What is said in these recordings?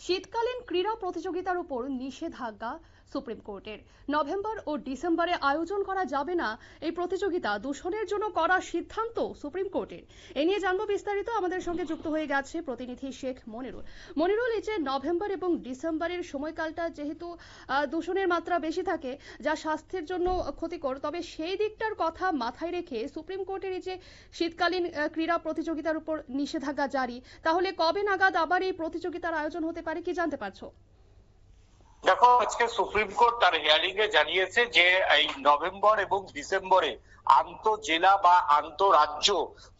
শীতকালীন ক্রীড়া প্রতিযোগিতার উপর নিষেধাজ্ঞা সুপ্রিম কোর্টের। নভেম্বর ও ডিসেম্বরে আয়োজন করা যাবে না, এই প্রতিযোগিতা দূষণের জন্য করা সিদ্ধান্ত সুপ্রিম কোর্টের। এ নিয়ে জানব বিস্তারিত, আমাদের সঙ্গে যুক্ত হয়ে গেছে প্রতিনিধি শেখ মনিরুল। মনিরুল, এই যে নভেম্বর এবং ডিসেম্বরের সময়কালটা যেহেতু দূষণের মাত্রা বেশি থাকে, যা স্বাস্থ্যের জন্য ক্ষতিকর, তবে সেই দিকটার কথা মাথায় রেখে সুপ্রিম কোর্টের এই যে শীতকালীন ক্রীড়া প্রতিযোগিতার উপর নিষেধাজ্ঞা জারি, তাহলে কবে নাগাদ আবার এই প্রতিযোগিতার আয়োজন হতে পারে কি জানতে পারছ? দেখো, আজকে সুপ্রিম কোর্ট তার হিয়ারিং এ জানিয়েছে যে এই নভেম্বর এবং ডিসেম্বরে আন্তঃজেলা বা আন্তঃরাজ্য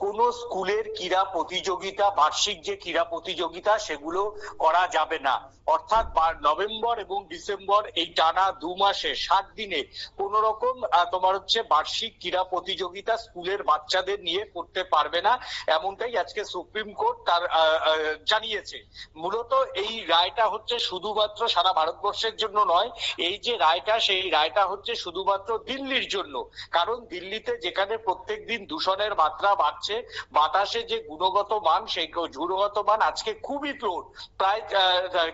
কোন স্কুলের ক্রীড়া প্রতিযোগিতা, বার্ষিক যে ক্রীড়া প্রতিযোগিতা, সেগুলো করা যাবে না। অর্থাৎ নভেম্বর এবং ডিসেম্বর এই টানা দু মাসে ষাট দিনে কোন রকম তোমার হচ্ছে বার্ষিক ক্রীড়া প্রতিযোগিতা স্কুলের বাচ্চাদের নিয়ে করতে পারবে না, এমনটাই আজকে সুপ্রিম কোর্ট তার জানিয়েছে। মূলত এই রায়টা হচ্ছে শুধুমাত্র সারা ভারতবর্ষের জন্য নয়, এই যে রায়টা, সেই রায়টা হচ্ছে শুধুমাত্র দিল্লির জন্য। কারণ দিল্লিতে যেখানে প্রত্যেক দিন দূষণের মাত্রা বাড়ছে, বাতাসে যে গুণগত মান, সেই গুণগত মান আজকে খুবই প্রোট প্রায়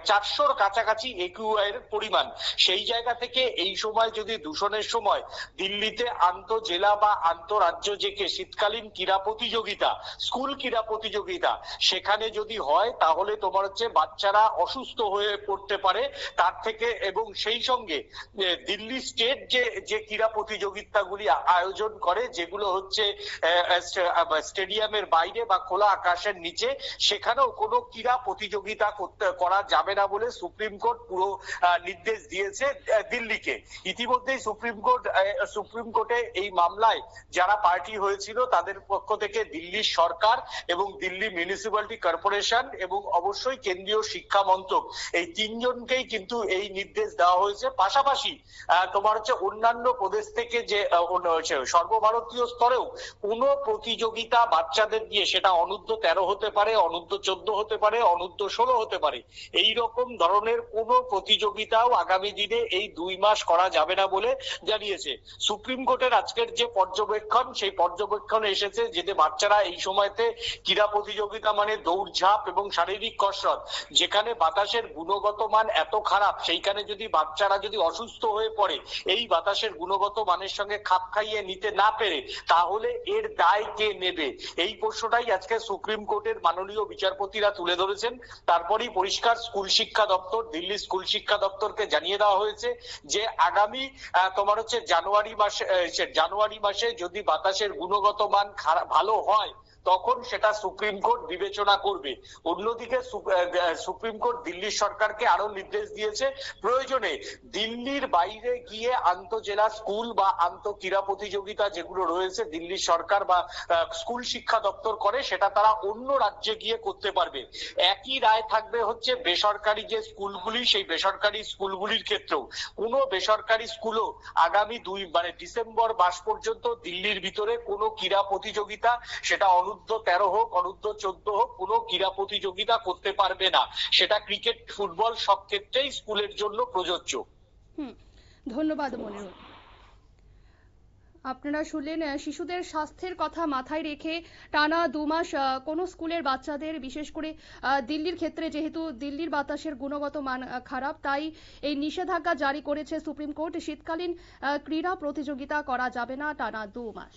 চারশোর কাছাকাছি একিউআই পরিমাণ। সেই জায়গা থেকে এই সময় যদি দূষণের সময় দিল্লিতে আন্তঃজেলা বা আন্তঃরাজ্য যে শীতকালীন ক্রীড়া প্রতিযোগিতা, স্কুল ক্রীড়া প্রতিযোগিতা, সেখানে যদি হয়, তাহলে তোমার হচ্ছে বাচ্চারা অসুস্থ হয়ে পড়তে পারে, তার থেকে এবং সেই সঙ্গে দিল্লি স্টেট যে যে ক্রীড়া প্রতিযোগিতাগুলি আয়োজন করে, যেগুলো হচ্ছে স্টেডিয়ামের বাইরে বা খোলা আকাশের নিচে, সেখানেও কোনো ক্রীড়া প্রতিযোগিতা করা যাবে না বলে সুপ্রিম কোর্ট পুরো নির্দেশ দিয়েছে দিল্লিকে। ইতিমধ্যেই সুপ্রিম কোর্ট সুপ্রিম কোর্টে এই মামলায় যারা পার্টি হয়েছিল, তাদের পক্ষ থেকে দিল্লির সরকার এবং দিল্লি মিউনিসিপ্যালিটি কর্পোরেশন এবং অবশ্যই কেন্দ্রীয় শিক্ষা মন্ত্রক, এই তিনজনকেই কিন্তু এই নির্দেশ দেওয়া হয়েছে। পাশাপাশি তোমার হচ্ছে অন্যান্য প্রদেশ থেকে যে সর্বভারতীয় স্তরেও কোনো প্রতিযোগিতা বাচ্চাদের দিয়ে সেটা অনূর্ধ্ব তেরো হতে পারে, অনূর্ধ্ব চোদ্দ হতে পারে, অনূর্ধ্ব ষোলো হতে পারে। এই রকম ধরনের কোনো প্রতিযোগিতাও আগামী দিনে এই দুই মাস করা যাবে না বলে জানিয়েছে। সুপ্রিম কোর্টের আজকের যে পর্যবেক্ষণ, সেই পর্যবেক্ষণে এসেছে যে বাচ্চারা এই সময়তে ক্রীড়া প্রতিযোগিতা মানে দৌড়ঝাঁপ এবং শারীরিক কসরত, যেখানে বাতাসের গুণগত মান এত খারাপ সেইখানে যদি বাচ্চারা যদি অসুস্থ হয়ে পড়ে, এই বাতাসের গুণগত মানের সঙ্গে খাপ খাইয়ে নিতে না পেরে, তাহলে এর দায় কে নেবে? এই প্রশ্নটাই আজকে সুপ্রিম কোর্টের মাননীয় বিচারপতিরা তুলে ধরেছেন। তারপরেই পরিষ্কার স্কুল শিক্ষা দপ্তর, দিল্লি স্কুল শিক্ষা দপ্তরকে জানিয়ে দেওয়া হয়েছে যে, আগামী তোমার হচ্ছে জানুয়ারি মাসে জানুয়ারি মাসে যদি বাতাসের গুণগত মান ভালো হয় তখন সেটা সুপ্রিম কোর্ট বিবেচনা করবে। অন্যদিকে সুপ্রিম কোর্ট দিল্লি সরকারকে আরও নির্দেশ দিয়েছে, প্রয়োজনে দিল্লির বাইরে গিয়ে আন্তঃজেলা স্কুল বা আন্তঃ ক্রীড়া প্রতিযোগিতা যেগুলো রয়েছে দিল্লি সরকার বা স্কুল শিক্ষা দপ্তর করে, সেটা তারা অন্য রাজ্যে গিয়ে করতে পারবে। একই রায় থাকবে হচ্ছে বেসরকারি যে স্কুলগুলি, সেই বেসরকারি স্কুলগুলির ক্ষেত্রেও। কোনো বেসরকারি স্কুলও আগামী দুই মানে ডিসেম্বর মাস পর্যন্ত দিল্লির ভিতরে কোনো ক্রীড়া প্রতিযোগিতা সেটা অনূর্ধ্ব তেরো হোক অনূর্ধ্ব চোদ্দ হোক, কোনো ক্রীড়া প্রতিযোগিতা করতে পারবে না। সেটা ক্রিকেট, ফুটবল সব ক্ষেত্রেই স্কুলের জন্য প্রযোজ্য। ধন্যবাদ মনিরুল। আপনারা শুনলেন শিশুদের স্বাস্থ্যের কথা মাথায় রেখে টানা দু মাস কোনো স্কুলের বাচ্চাদের, বিশেষ করে দিল্লির ক্ষেত্রে যেহেতু দিল্লির বাতাসের গুণগত মান খারাপ, তাই এই নিষেধাজ্ঞা জারি করেছে সুপ্রিম কোর্ট। শীতকালীন ক্রীড়া প্রতিযোগিতা করা যাবে না টানা দু মাস।